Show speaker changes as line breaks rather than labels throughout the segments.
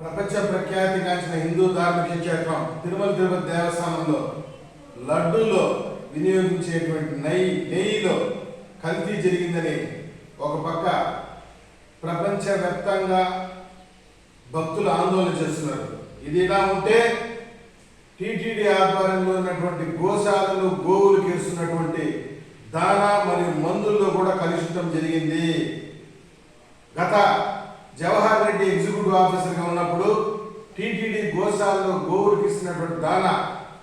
ప్రపంచ ప్రఖ్యాతిగాంచిన హిందూ ధార్మిక క్షేత్రం తిరుమల తిరుపతి దేవస్థానంలో లడ్డూలో వినియోగించేటువంటి నెయ్యి నెయ్యిలో కల్తీ జరిగిందని ఒక పక్క ప్రపంచవ్యాప్తంగా భక్తులు ఆందోళన చేస్తున్నారు. ఇది ఇలా ఉంటే టీటీడీ ఆధ్వర్యంలో ఉన్నటువంటి గోశాలలు గోవులు కేస్తున్నటువంటి దానా మరియు మందుల్లో కూడా కలుషితం జరిగింది. గత జవహర్ రెడ్డి ఆఫీసర్గా ఉన్నప్పుడు టీటీడీ గోశాలలో గోవులకు ఇస్తున్నటువంటి దానా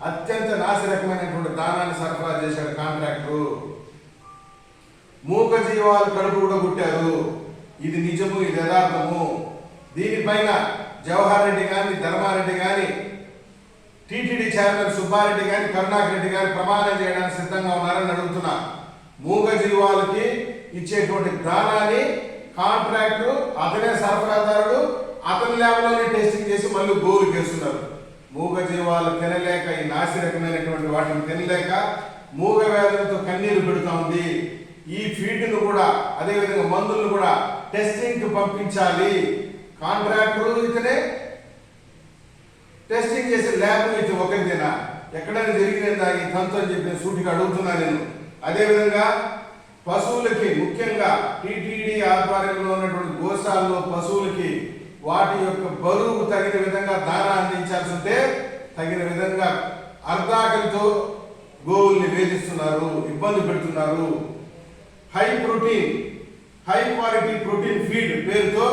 అత్యంత నాశరకమైనటువంటి దానాన్ని సరఫరా చేశాడు కాంట్రాక్టు మూక జీవాలు కడుపు కూడా కుట్టారు. ఇది నిజము ఇది యథార్థము. దీనిపైన జవహర్ రెడ్డి కానీ ధర్మారెడ్డి కానీ టీటీడీ చైర్మన్ సుబ్బారెడ్డి కానీ కరుణాకర్ రెడ్డి గారి ప్రమాణం చేయడానికి సిద్ధంగా ఉన్నారని అడుగుతున్నా. మూగ జీవాలకి ఇచ్చేటువంటి దానాన్ని కాంట్రాక్టు అతనే సరఫరాదారుడు ల్యాబ్లోనే టెస్టింగ్ చేసి మళ్ళీ గోలు చేస్తున్నారు. మూగ జీవాలు తినలేక ఈ నాసిరకమైనటువంటి వాటిని తినలేక మూగ వ్యాధులతో కన్నీరు పెడుతూ ఉంది. ఈ ఫీడ్ను కూడా అదేవిధంగా మందులను కూడా టెస్టింగ్కి పంపించాలి. కాంట్రాక్టర్ ఇతనే టెస్టింగ్ చేసే ల్యాబ్ ఇది ఒకరిదేనా? ఎక్కడైనా జరిగినదా? ఈ తంతు అని చెప్పి సూటిగా అడుగుతున్నా నేను. అదేవిధంగా పశువులకి ముఖ్యంగా టీటీడీ ఆధ్వర్యంలో ఉన్నటువంటి గోశాలలో పశువులకి వాటి యొక్క బరువు తగిన విధంగా దానా అందించాల్సి ఉంటే తగిన విధంగా అర్ధాకలితో గోవుల్ని వేధిస్తున్నారు ఇబ్బంది పెడుతున్నారు. High protein high quality protein feed పేరుతో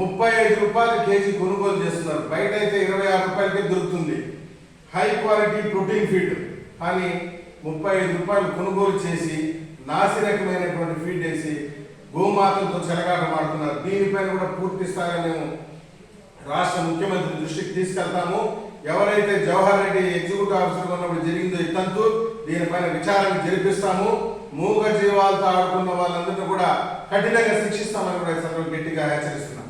ముప్పై ఐదు రూపాయల కేజీ కొనుగోలు చేస్తున్నారు. బయట అయితే ఇరవై ఆరు రూపాయలకే దొరుకుతుంది. హై క్వాలిటీ ప్రోటీన్ ఫీడ్ కానీ ముప్పై ఐదు రూపాయలు కొనుగోలు చేసి నాసిరకమైనటువంటి ఫీడ్ వేసి గోమాతలతో చెలగాట మాడుతున్నారు. దీనిపైన కూడా పూర్తి స్థాయిలో మేము రాష్ట్ర ముఖ్యమంత్రి దృష్టికి తీసుకెళ్తాము. ఎవరైతే జవహర్ రెడ్డి ఎగ్జిక్యూటివ్ ఆఫీసర్ ఉన్నప్పుడు జరిగిందో ఇతంతు దీనిపైన విచారణ జరిపిస్తాము. మూగ జీవాలతో ఆడుకున్న వాళ్ళందరినీ కూడా కఠినంగా శిక్షిస్తామని కూడా ఈ సందర్భంగా గట్టిగా హెచ్చరిస్తున్నాం.